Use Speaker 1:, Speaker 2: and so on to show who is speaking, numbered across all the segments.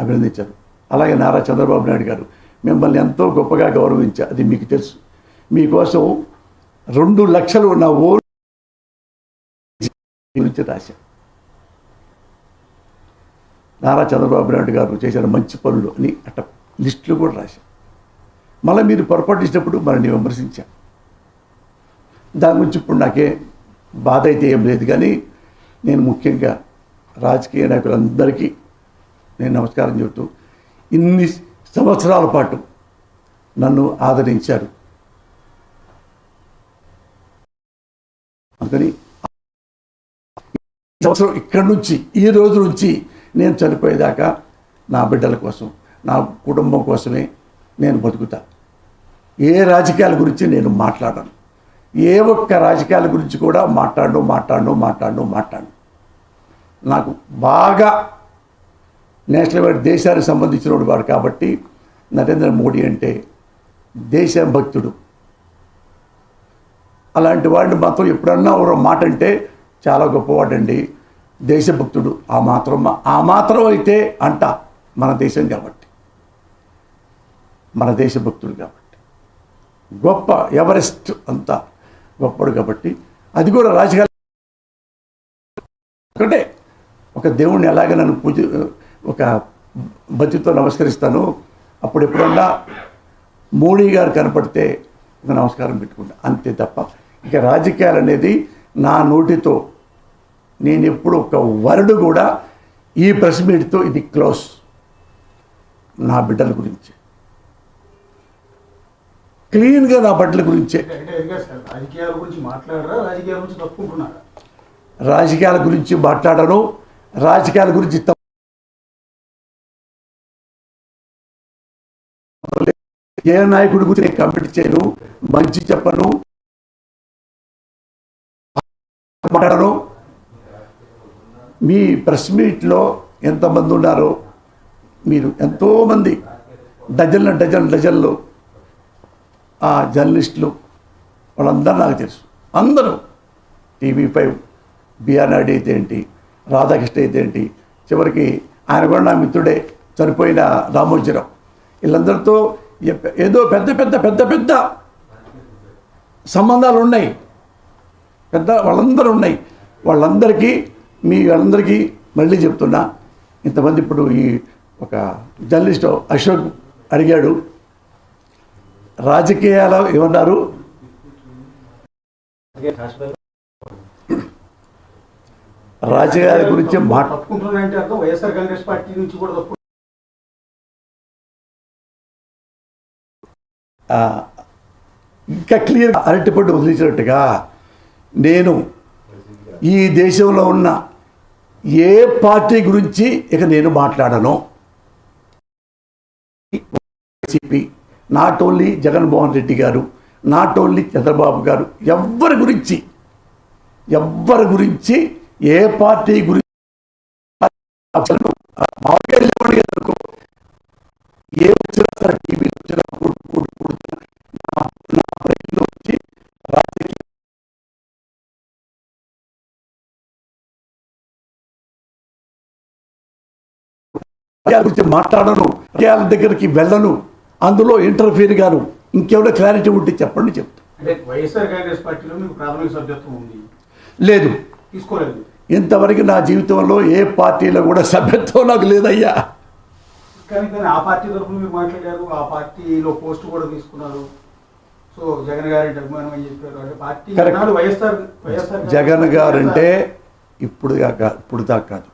Speaker 1: అభినందించారు. అలాగే నారా చంద్రబాబు నాయుడు గారు మిమ్మల్ని ఎంతో గొప్పగా గౌరవించా అది మీకు తెలుసు. మీకోసం రెండు లక్షలు ఉన్న ఓ గురించి రాశా. నారా చంద్రబాబు నాయుడు గారు చేసిన మంచి పనులు అని అట్ట లిస్టులు కూడా రాశా. మళ్ళీ మీరు పొరపాటు ఇచ్చినప్పుడు మనల్ని విమర్శించా. దాని గురించి ఇప్పుడు నాకే బాధ అయితే ఏం లేదు కానీ నేను ముఖ్యంగా రాజకీయ నాయకులందరికీ నేను నమస్కారం చెబుతూ ఇన్ని సంవత్సరాల పాటు నన్ను ఆదరించారు. అందుకని సంవత్సరం ఇక్కడి నుంచి ఈ రోజు నుంచి నేను చనిపోయేదాకా నా బిడ్డల కోసం నా కుటుంబం కోసమే నేను బతుకుతా. ఏ రాజకీయాల గురించి నేను మాట్లాడను. ఏ ఒక్క రాజకీయాల గురించి కూడా మాట్లాడను మాట్లాడు మాట్లాడు మాట్లాడు నాకు బాగా నేషనల్ వాడు దేశానికి సంబంధించిన వాడు కాబట్టి నరేంద్ర మోడీ అంటే దేశభక్తుడు అలాంటి వాడిని మాత్రం ఎప్పుడన్నా ఒక మాట అంటే చాలా గొప్పవాడండి. దేశభక్తుడు. ఆ మాత్రం ఆ మాత్రం అయితే అంట మన దేశం కాబట్టి. మన దేశభక్తుడు కాబట్టి. గొప్ప ఎవరెస్ట్ అంతా గొప్పడు కాబట్టి. అది కూడా రాజకీయాలు. ఒకటే. ఒక దేవుణ్ణి ఎలాగ నన్ను పూజ ఒక భక్తితో నమస్కరిస్తాను. అప్పుడు ఎప్పుడన్నా మోడీ గారు కనపడితే ఒక నమస్కారం పెట్టుకుంటా. అంతే తప్ప ఇక రాజకీయాలు అనేది నా నోటితో నేను ఎప్పుడు ఒక వరుడు కూడా ఈ ప్రెస్ మీట్తో ఇది క్లోజ్. నా బిడ్డల గురించి. క్లీన్గా నా బిడ్డల గురించే.
Speaker 2: రాజకీయాల గురించి
Speaker 1: మాట్లాడను రాజకీయాల గురించి ఏ నాయకుడి గురించి నేను కమెంట్ చేయను మంచి చెప్పను. మాట్లాడను. మీ ప్రెస్ మీట్లో ఎంతమంది ఉన్నారో మీరు ఎంతోమంది డజన్ల డజన్ డజన్లు ఆ జర్నలిస్టులు వాళ్ళందరూ నాకు తెలుసు. అందరూ టీవీ ఫైవ్ బిఆర్ నాయుడు అయితే ఏంటి రాధాకృష్ణ అయితే ఏంటి చివరికి ఆయన కూడా నా మిత్రుడే చనిపోయిన రామోజీరావు. వీళ్ళందరితో ఏదో పెద్ద పెద్ద పెద్ద పెద్ద సంబంధాలు ఉన్నాయి. పెద్ద వాళ్ళందరూ ఉన్నాయి వాళ్ళందరికీ మీ వాళ్ళందరికీ మళ్ళీ చెప్తున్నా. ఇంతమంది ఇప్పుడు ఈ ఒక జర్నలిస్ట్ అశోక్ అడిగాడు రాజకీయాలు ఏమన్నారు? రాజకీయాల గురించి మాట ఇంకా క్లియర్ అరటిపండు వదిలించినట్టుగా నేను ఈ దేశంలో ఉన్న ఏ పార్టీ గురించి ఇక నేను మాట్లాడను. YCP not only Jaganmohan Reddy garu not only Chandrababu గారు ఎవ్వరి గురించి ఎవ్వరి గురించి ఏ పార్టీ గురించి రాజకీయాల గురించి మాట్లాడను రాజకీయాల దగ్గరికి వెళ్ళను అందులో ఇంటర్ఫీర్ గాను ఇంకేమైనా క్లారిటీ ఉంటే చెప్పండి చెప్తా.
Speaker 2: అంటే వైఎస్ఆర్ కాంగ్రెస్ పార్టీలో మీకు ప్రాథమిక సభ్యత్వం ఉంది.
Speaker 1: లేదు. ఇంతవరకు నా జీవితంలో ఏ పార్టీలో కూడా సభ్యత్వం నాకు లేదయ్యా.
Speaker 2: ఆ పార్టీ తరఫున మీరు మాట్లాడారు ఆ పార్టీలో పోస్ట్ కూడా తీసుకున్నారు. సో జగన్ గారి అభిమానం అని చెప్పారు. అంటే పార్టీ వైఎస్ఆర్ వైఎస్ఆర్
Speaker 1: జగన్ గారంటే ఇప్పుడు దాకా ఇప్పుడు దాకా కాదు.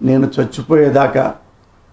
Speaker 1: నేను చచ్చిపోయేదాకా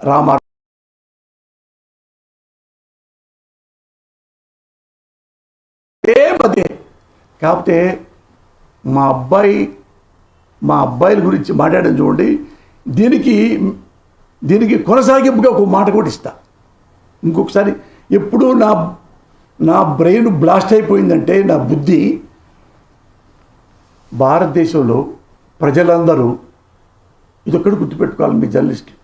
Speaker 1: రామారావు ఏమదే? కాకపోతే మా అబ్బాయి మా అబ్బాయిల గురించి మాట్లాడడం చూడండి. దీనికి దీనికి కొనసాగింపుగా ఒక మాట కూడా ఇస్తా. ఇంకొకసారి ఎప్పుడు నా నా బ్రెయిన్ బ్లాస్ట్ అయిపోయిందంటే నా బుద్ధి భారతదేశంలో ప్రజలందరూ ఇదొక్కటి గుర్తుపెట్టుకోవాలి మీ జర్నలిస్టులు.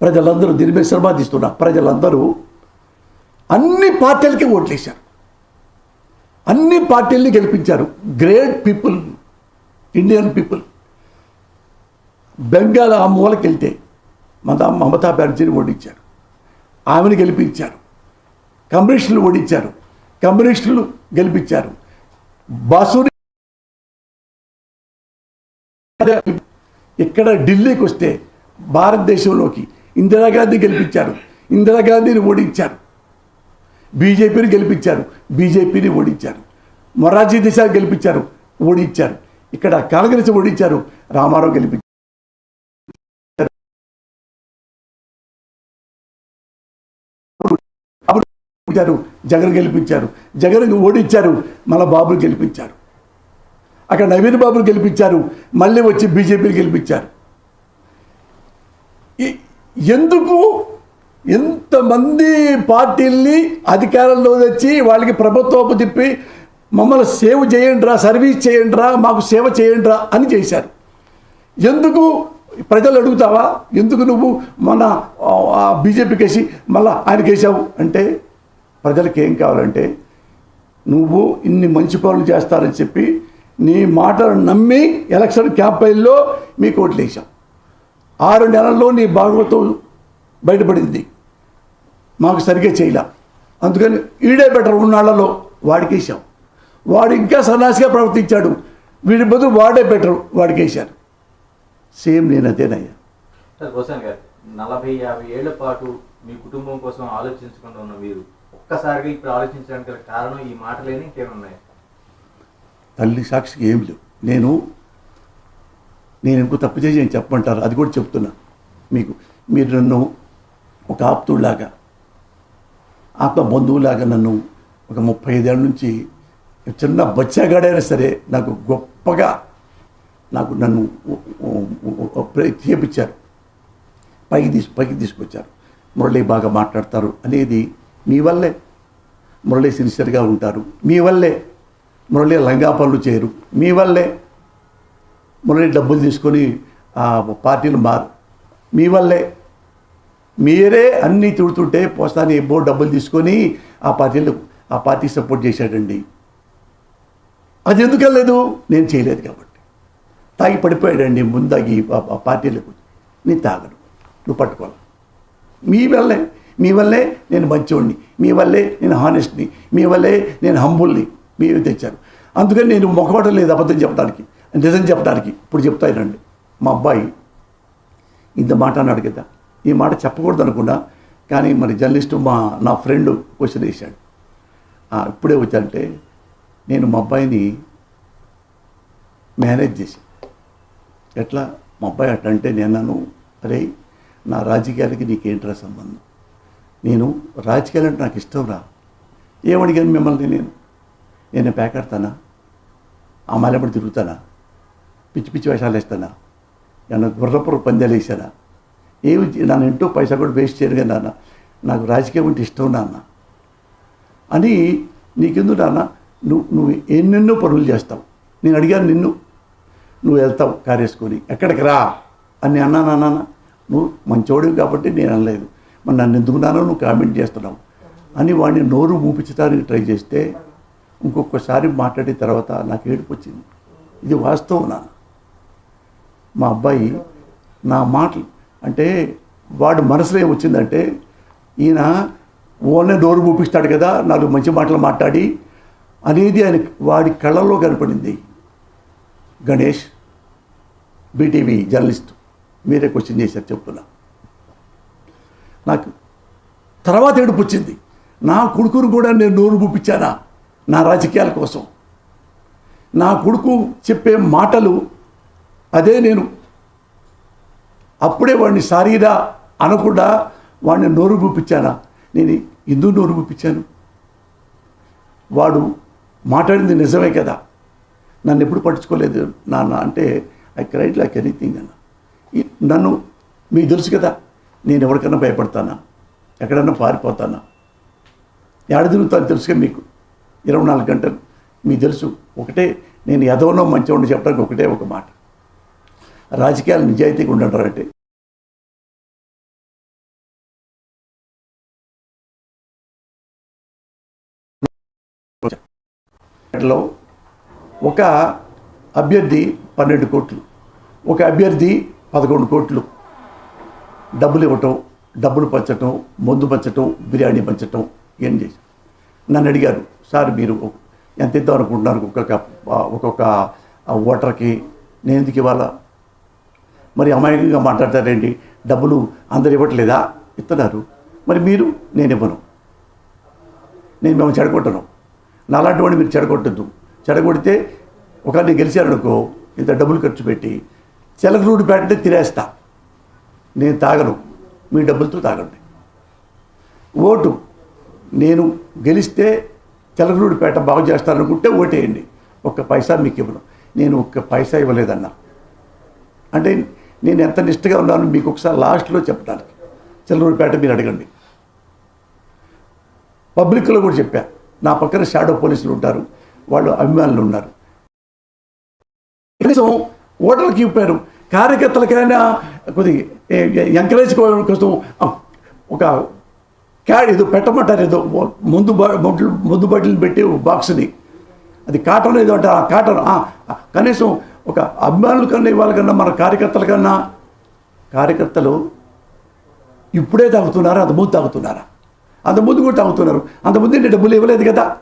Speaker 1: ప్రజలందరూ దీని మీద శ్రమాదిస్తున్నా ప్రజలందరూ అన్ని పార్టీలకి ఓట్లేశారు. అన్ని పార్టీల్ని గెలిపించారు. Great people Indian people. Bengal ఆ మూలకి వెళ్తే మన మమతా బెనర్జీని ఓడించారు. ఆమెను గెలిపించారు. కమ్యూనిస్టులు ఓడించారు. కమ్యూనిస్టులు గెలిపించారు. బాసుని ఇక్కడ ఢిల్లీకి వస్తే భారతదేశంలోకి ఇందిరాగాంధీ గెలిపించారు. ఇందిరాగాంధీని ఓడించారు. బీజేపీని గెలిపించారు. బీజేపీని ఓడించారు. మొరార్జీ దేశాలు గెలిపించారు. ఓడించారు. ఇక్కడ కాంగ్రెస్ ఓడించారు. రామారావు గెలిపించారు. అప్పుడు గెలిపించారు. జగన్ గెలిపించారు. జగన్ ఓడించారు. మన బాబులు గెలిపించారు. అక్కడ నవీన్ బాబులు గెలిపించారు. మళ్ళీ వచ్చి బీజేపీని గెలిపించారు. ఈ- ఎందుకు? ఎంతమంది పార్టీల్ని అధికారంలో తెచ్చి వాళ్ళకి ప్రభుత్వపు తిప్పి మమ్మల్ని సేవ్ చేయండిరా సర్వీస్ చేయండిరా మాకు సేవ చేయండిరా అని చేశారు. ఎందుకు? ప్రజలు అడుగుతావా? ఎందుకు నువ్వు మన ఆ, బీజేపీకి వేసి మళ్ళీ ఆయనకి వేసావు అంటే ప్రజలకు ఏం కావాలంటే నువ్వు ఇన్ని మంచి పనులు చేస్తారని చెప్పి నీ మాటలు నమ్మి ఎలక్షన్ క్యాంపెయిన్లో మీకు ఓట్లు వేసాం ఆరు నెలల్లో నీ భాగవతం బయటపడింది. మాకు సరిగ్గా చేయలే. అందుకని ఈడే బెటర్ ఉన్నాళ్ళలో వాడికి వేసాం వాడు ఇంకా సన్నాసిగా ప్రవర్తించాడు. వీడి బదులు వాడే బెటర్ వాడికి వేశారు సేమ్ నేను అదేనయ్యా.
Speaker 3: నలభై యాభై ఏళ్ళ పాటు మీ కుటుంబం కోసం ఆలోచించకుండా ఉన్న మీరు ఒక్కసారిగా ఇప్పుడు ఆలోచించడానికి కారణం ఈ మాటలేని ఇంకేమున్నాయి?
Speaker 1: తల్లి సాక్షికి ఏం లేవు. నేను నేను ఇంకో తప్పు చేసి నేను చెప్పమంటారు. అది కూడా చెప్తున్నా మీకు. మీరు నన్ను ఒక ఆప్తుడిలాగా ఆత్మ బంధువులాగా నన్ను ఒక ముప్పై ఐదేళ్ళ నుంచి చిన్న బచ్చాగాడైనా సరే నాకు గొప్పగా నాకు నన్ను చేపించారు. పైకి తీసు పైకి తీసుకొచ్చారు. మురళి బాగా మాట్లాడతారు అనేది మీ వల్లే. మురళి సిన్సియర్గా ఉంటారు. మీ వల్లే. మురళి లంగా పనులు చేయరు. మీ వల్లే. మురళి డబ్బులు తీసుకొని పార్టీలు మారు. మీ వల్లే. మీరే అన్నీ తిడుతుంటే పోస్తాని ఎబ్బో డబ్బులు తీసుకొని ఆ పార్టీలు ఆ పార్టీ సపోర్ట్ చేశాడండి. అది ఎందుకు వెళ్ళలేదు? నేను చేయలేదు కాబట్టి. తాగి పడిపోయాడండి ముందాగి ఆ- ఆ పార్టీలకు నేను తాగను. నువ్వు పట్టుకోవాలి మీ వల్లే. మీ వల్లే నేను మంచివాడిని మీ వల్లే నేను హానెస్ట్ని మీ వల్లే నేను హంబుల్ని మీరు తెచ్చారు. అందుకని నేను మొక్కవటం లేదు అబద్ధం చెప్పడానికి. నిజం చెప్పడానికి. ఇప్పుడు చెప్తానండి మా అబ్బాయి ఇంత మాట అన్నాడు కదా. ఈ మాట చెప్పకూడదు అనుకున్నా కానీ మరి జర్నలిస్టు మా నా ఫ్రెండ్ క్వశ్చన్ వేశాడు. ఇప్పుడే వచ్చానంటే నేను మా అబ్బాయిని మేనేజ్ చేసి ఎట్లా? మా అబ్బాయి అట్ట అంటే నేను అరే నా రాజకీయాలకి నీకేంట్రా సంబంధం? నేను రాజకీయాలు అంటే నాకు ఇష్టం రా. ఏమడిగాను మిమ్మల్ని నేను? నేను పేకాడతానా? ఆ మాలెప్పుడు తిరుగుతానా? పిచ్చి పిచ్చి వేషాలు వేస్తానా? ఏమన్నా గుర్రపుర పందాలు వేసానా? ఏమి నన్ను ఇంటూ పైసా కూడా వేస్ట్ చేయరు కదా నాన్న. నాకు రాజకీయం అంటే ఇష్టం నాన్న. అని నీకెందు నాన్న? నువ్వు నువ్వు ఎన్నెన్నో పనులు చేస్తావు. నేను అడిగాను నిన్ను. నువ్వు వెళ్తావు కారు వేసుకొని. ఎక్కడికి రా? అని అన్నాను నాన్న? నువ్వు మంచోడివి కాబట్టి నేను అనలేదు. మరి నన్ను నాన్న నువ్వు కామెంట్ చేస్తున్నావు? అని వాడిని నోరు మూపించడానికి ట్రై చేస్తే ఇంకొకసారి మాట్లాడిన తర్వాత నాకు ఏడుపు వచ్చింది. ఇది వాస్తవం నాన్న. మా అబ్బాయి నా మాటలు అంటే వాడి మనసులో ఏమొచ్చిందంటే ఈయన ఓన్లీ నోరు మూపిస్తాడు కదా నాలుగు మంచి మాటలు మాట్లాడి అనేది ఆయన వాడి కళ్ళల్లో కనపడింది. గణేష్ బీటీవీ జర్నలిస్ట్ మీరే క్వశ్చన్ చేశారు చెప్తున్నా నాకు తర్వాత ఏడుపు వచ్చింది. నా కొడుకును కూడా నేను నోరు మూపించానా? నా రాజకీయాల కోసం. నా కొడుకు చెప్పే మాటలు అదే నేను అప్పుడే వాడిని సారీరా అనకుండా వాడిని నోరు పూపించానా నేను ఎందుకు నోరు పూపించాను వాడు మాట్లాడింది నిజమే కదా. నన్ను ఎప్పుడు పట్టించుకోలేదు నాన్న అంటే ఐ క్రైట్ లైక్ ఎనీథింగ్ అన్న. నన్ను మీకు తెలుసు కదా నేను ఎవరికైనా భయపడతానా? ఎక్కడన్నా పారిపోతానా? ఏడ తిరుగుతాను తెలుసుగా మీకు. ఇరవై నాలుగు గంటలు. మీకు తెలుసు ఒకటే నేను ఎదవనో మంచివాడిని చెప్పడానికి ఒకటే ఒక మాట. రాజకీయాలు నిజాయితీగా ఉండటారంటే లో ఒక అభ్యర్థి పన్నెండు కోట్లు ఒక అభ్యర్థి పదకొండు కోట్లు. డబ్బులు ఇవ్వటం డబ్బులు పంచటం మందు పంచటం బిర్యానీ పంచటం ఏం చేసి నన్ను అడిగారు సార్ మీరు ఎంత ఇద్దాం అనుకుంటున్నారు? ఒక్కొక్క ఒక్కొక్క ఓటర్కి నేను ఎందుకు ఇవ్వాలా? మరి అమాయకంగా మాట్లాడతారేంటి? డబ్బులు అందరు ఇవ్వట్లేదా? ఇస్తున్నారు. మరి మీరు నేను ఇవ్వను. నేను మేము చెడగొట్టను. నాలాంటి వాడిని మీరు చెడగొట్టద్దు. చెడగొడితే ఒకరిని గెలిచారనుకో ఇంత డబ్బులు ఖర్చు పెట్టి చెలకరూడి పేటంటే తినేస్తా. నేను తాగను. మీ డబ్బులతో తాగండి. ఓటు. నేను గెలిస్తే చెలకరూడిపేట బాగు చేస్తారనుకుంటే ఓటేయండి. ఒక్క పైసా మీకు ఇవ్వను. నేను ఒక్క పైసా ఇవ్వలేదన్నా. అంటే నేను ఎంత నిష్ఠగా ఉన్నాను మీకు ఒకసారి లాస్ట్లో చెప్పడానికి. చెల్లూరుపేట మీరు అడగండి. పబ్లిక్లో కూడా చెప్పా నా పక్కన షాడో పోలీసులు ఉంటారు వాళ్ళు అభిమానులు ఉన్నారు. కనీసం ఓటర్లకు ఇప్పారు కార్యకర్తలకైనా కొద్దిగా ఎంకరేజ్ కోసం ఒక క్యాడ్ ఏదో పెట్టమంటారు ఏదో ముందు బ- ముందు- ముందు బట్టలు పెట్టి బాక్స్ని. అది కాటన్ ఏదో అంటారు ఆ కాటన్ కనీసం ఒక అభిమానుల కన్నా ఇవాళ కన్నా మన కార్యకర్తల కన్నా కార్యకర్తలు ఇప్పుడే తాగుతున్నారా? అంత ముందు తాగుతున్నారా? అంత ముందు కూడా తాగుతున్నారు. అంత ముందు నేను డబ్బులు ఇవ్వలేదు కదా.